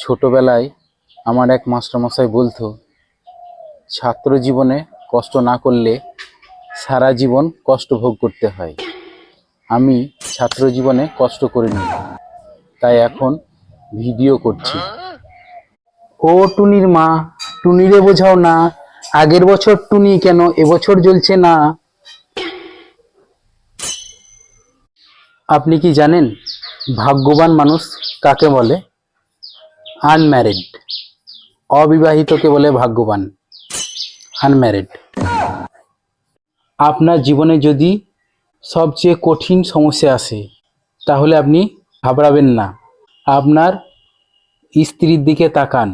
ছোটবেলায় আমার এক মাস্টারমশাই বলতো, ছাত্র জীবনে কষ্ট না করলে সারা জীবন কষ্ট ভোগ করতে হয়। আমি ছাত্র জীবনে কষ্ট করিনি, তাই এখন ভিডিও করছি। ও টুনির মা, টুনিরে বোঝাও না, আগের বছর টুনি কেন এবছর জ্বলছে না? আপনি কি জানেন ভাগ্যবান মানুষ কাকে বলে? আনম্যারিড অবিবাহিতকে বলে ভাগ্যবান আনম্যারিড আপনার জীবনে যদি সবচেয়ে কঠিন সমস্যা আসে, তাহলে আপনি ঘাবড়াবেন না। আপনার স্ত্রীর দিকে তাকান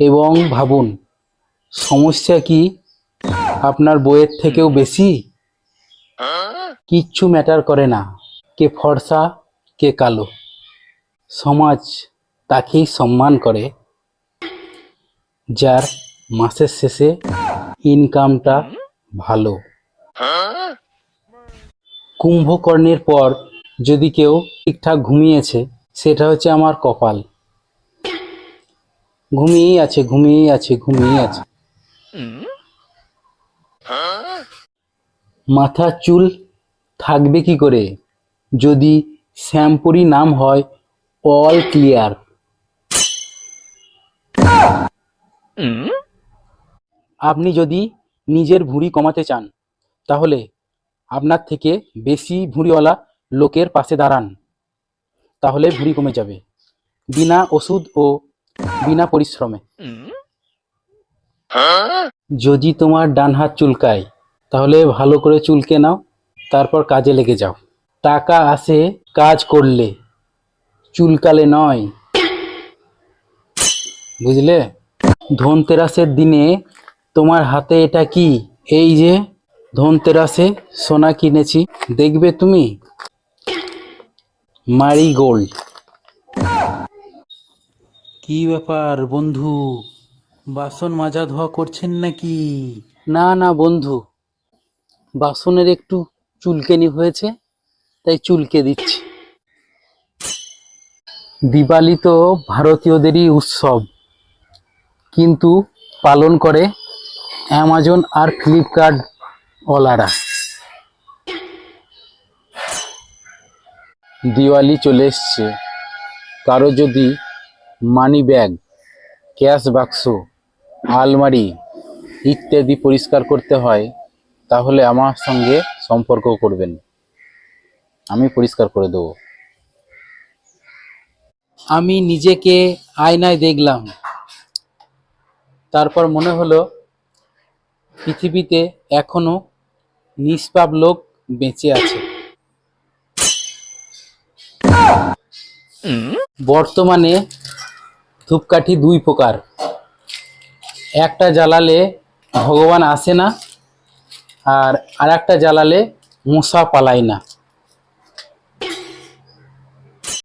এবং ভাবুন, সমস্যা কি? আপনার বইয়ের থেকেও বেশি? কিচ্ছু ম্যাটার করে না, কে ফর্সা, কে কালো। সমাজ তাকেই সম্মান করে, যার মাসের শেষে ইনকামটা ভালো। কুম্ভকর্ণের পর যদি কেউ ঠিকঠাক ঘুমিয়েছে, সেটা হচ্ছে আমার কপাল। ঘুমিয়েই আছে ঘুমিয়েই আছে ঘুমিয়েই আছে। মাথার চুল থাকবে কি করে? যদি শ্যাম্পুরই নাম হয় অল ক্লিয়ার আপনি যদি নিজের ভুঁড়ি কমাতে চান তাহলে আপনার থেকে বেশি ভুঁড়িওয়ালা লোকের পাশে দাঁড়ান। তাহলে ভুঁড়ি কমে যাবে বিনা ওষুধ ও বিনা পরিশ্রমে। যদি তোমার ডান হাত চুলকায় তাহলে ভালো করে চুলকে নাও তারপর কাজে লেগে যাও। টাকা আসে কাজ করলে চুলকালে নয়। বুঝলে? ধনতেরাসের দিনে তোমার হাতে এটা কি? এই যে ধনতেরাসে সোনা কিনেছি। দেখবে তুমি? মারি গোল্ড কি ব্যাপার বন্ধু? বাসন মাজা ধোয়া করছেন নাকি? না না বন্ধু। বাসনের একটু চুলকেনি হয়েছে তাই চুলকে দিচ্ছি। দিওয়ালি তো ভারতীয়দেরই উৎসব। কিন্তু পালন করে অ্যামাজন আর ফ্লিপকার্ট ওলারা দিওয়ালি চলে এসছে। কারও যদি মানি ব্যাগ ক্যাশ বাক্স আলমারি ইত্যাদি পরিষ্কার করতে হয়, তাহলে আমার সঙ্গে সম্পর্ক করবেন। আমি পরিষ্কার করে দেবো। আমি নিজেকে আয়নায় দেখলাম। তারপর মনে হলো, পৃথিবীতে এখনও নিষ্পাপ লোক বেঁচে আছে। বর্তমানে ধূপকাঠি দুই প্রকার। একটা জ্বালালে ভগবান আসে না, আর আরেকটা জ্বালালে মশা পালায় না।